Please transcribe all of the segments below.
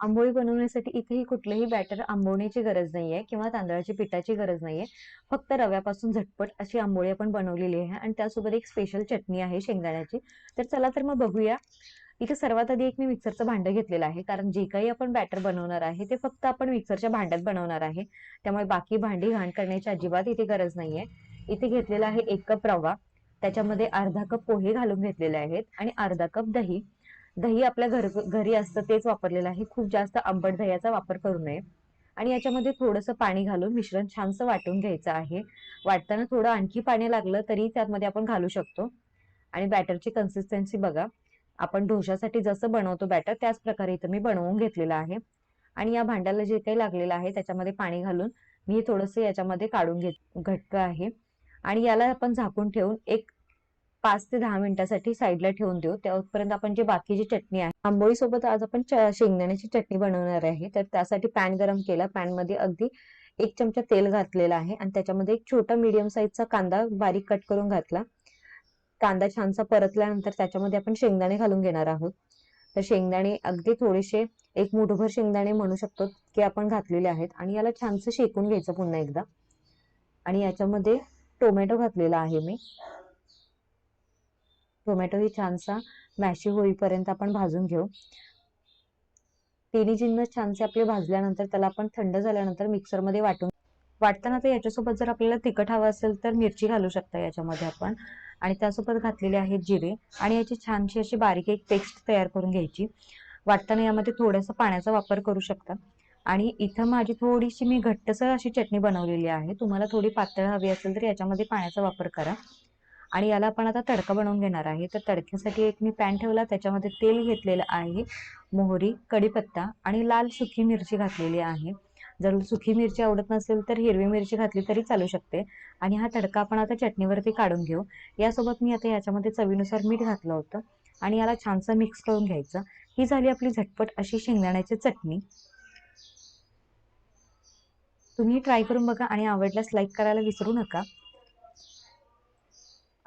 आंबोळी बनवण्यासाठी इथेही कुठलंही बॅटर आंबवण्याची गरज नाहीये किंवा तांदळाची पिठाची गरज नाहीये. फक्त रव्यापासून झटपट अशी आंबोळी आपण बनवलेली आहे आणि त्यासोबत एक स्पेशल चटणी आहे शेंगदाण्याची. तर चला तर मग बघूया. इथे सर्वात आधी एक मी मिक्सरचं भांडं घेतलेलं आहे कारण जे काही आपण बॅटर बनवणार आहे ते फक्त आपण मिक्सरच्या भांड्यात बनवणार आहे. त्यामुळे बाकी भांडी घाण करण्याची अजिबात इथे गरज नाहीये. इथे घेतलेला आहे एक कप रवा. त्याच्यामध्ये अर्धा कप पोहे घालून घेतलेले आहेत आणि अर्धा कप दही. दही आपल्या घर घरी असतं तेच वापरलेलं आहे. खूप जास्त आंबट दह्याचा वापर करू नये. आणि याच्यामध्ये थोडंसं पाणी घालून मिश्रण छानसं वाटून घ्यायचं आहे. वाटताना थोडं आणखी पाणी लागलं तरी त्यामध्ये आपण घालू शकतो. आणि बॅटरची कन्सिस्टन्सी बघा. आपण डोशासाठी जसं बनवतो बॅटर त्याच प्रकारे इथं मी बनवून घेतलेलं आहे. आणि या भांड्याला जे काही लागलेलं आहे त्याच्यामध्ये पाणी घालून मी थोडंसं याच्यामध्ये काढून घेत घट्ट आहे. आणि याला आपण झाकून ठेवून एक पाच ते दहा मिनिटासाठी साईडला ठेवून देऊ. त्यापर्यंत आपण जे बाकीची चटणी आहे आंबोळी सोबत आज आपण शेंगदाण्याची चटणी बनवणार आहे. तर त्यासाठी पॅन गरम केला. पॅनमध्ये अगदी एक चमचा तेल घातलेला आहे आणि त्याच्यामध्ये एक छोटा मीडियम साईजचा कांदा बारीक कट करून घातला. कांदा छानसा परतल्यानंतर त्याच्यामध्ये आपण शेंगदाणे घालून घेणार आहोत. तर शेंगदाणे अगदी थोडेसे एक मुठभर शेंगदाणे म्हणू शकतो की आपण घातलेले आहेत आणि याला छानसं शेकून घ्यायचं पुन्हा एकदा. आणि याच्यामध्ये टोमॅटो घातलेला आहे मी. टोमॅटो ही छानसा मॅशी होईपर्यंत आपण भाजून घेऊ. तिन्ही जिन्नस छानसे आपले भाजल्यानंतर त्याला आपण थंड झाल्यानंतर मिक्सरमध्ये वाटून वाटताना तर याच्यासोबत जर आपल्याला तिखट हवं असेल तर मिरची घालू शकता याच्यामध्ये आपण. आणि त्यासोबत घातलेले आहेत जिरे आणि याची छानशी अशी बारीक एक पेस्ट तयार करून घ्यायची. वाटताना यामध्ये थोडासा पाण्याचा वापर करू शकता. आणि इथं माझी थोडीशी मी घट्टसर अशी चटणी बनवलेली आहे. तुम्हाला थोडी पातळ हवी असेल तर याच्यामध्ये पाण्याचा वापर करा. आणि याला आपण आता तडका बनवून घेणार आहे. तर तडक्यासाठी एक मी पॅन ठेवला त्याच्यामध्ये तेल घेतलेलं आहे मोहरी कढीपत्ता आणि लाल सुकी मिरची घातलेली आहे. जर सुकी मिरची आवडत नसेल तर हिरवी मिरची घातली तरी चालू शकते. आणि हा तडका आपण आता चटणीवरती काढून घेऊ. यासोबत मी आता याच्यामध्ये चवीनुसार मीठ घातलं होतं आणि याला छानसं मिक्स करून घ्यायचं. ही झाली आपली झटपट अशी शेंगदाण्याची चटणी. तुम्ही ट्राय करून बघा आणि आवडल्यास लाईक करायला विसरू नका.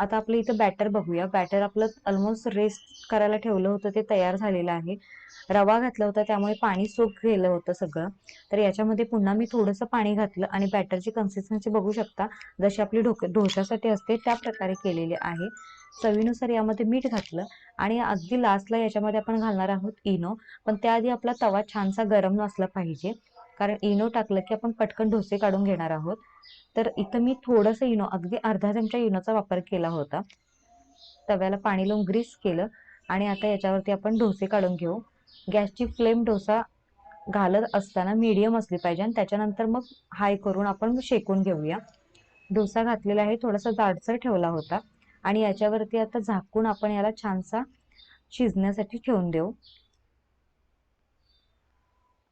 आता आपलं इथं बॅटर बघूया. बॅटर आपलं ऑलमोस्ट रेस्ट करायला ठेवलं होतं ते तयार झालेलं आहे. रवा घातला होता त्यामुळे पाणी सोक गेलं होतं सगळं. तर याच्यामध्ये पुन्हा मी थोडंसं पाणी घातलं आणि बॅटरची कन्सिस्टन्सी बघू शकता. जशी आपली ढोक ढोशासाठी असते त्या प्रकारे केलेली आहे. चवीनुसार यामध्ये मीठ घातलं आणि अगदी लास्टला याच्यामध्ये आपण घालणार आहोत इनो. पण त्याआधी आपला तवा छानसा गरम नसला पाहिजे. कारण इनो टाकलं की आपण पटकन डोसे काढून घेणार आहोत. तर इथं मी थोडंसं इनो अगदी अर्धा चमचा इनोचा वापर केला होता. तव्याला पाणी लावून ग्रीस केलं आणि आता याच्यावरती आपण डोसे काढून घेऊ. गॅसची फ्लेम डोसा घालत असताना मीडियम असली पाहिजे आणि त्याच्यानंतर मग हाय करून आपण शेकून घेऊया. डोसा घातलेला आहे थोडासा जाडसर ठेवला होता. आणि याच्यावरती आता झाकून आपण याला छानसा शिजण्यासाठी ठेवून देऊ.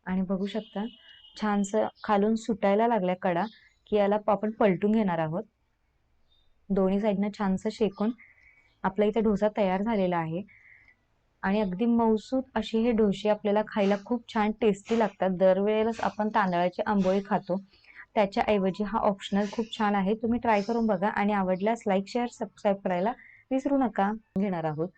आणि बघू शकता छानसं खालून सुटायला लागल्या कडा की याला आपण पलटून घेणार आहोत. दोन्ही साईडनं छानसं शेकून आपला इथे डोसा तयार झालेला आहे. आणि अगदी मौसूद अशी हे डोसे आपल्याला खायला खूप छान टेस्टी लागतात. दरवेळेलाच आपण तांदळाची आंबोळी खातो. त्याच्याऐवजी हा ऑप्शनल खूप छान आहे. तुम्ही ट्राय करून बघा आणि आवडल्यास लाईक शेअर सबस्क्राईब करायला विसरू नका. घेणार आहोत.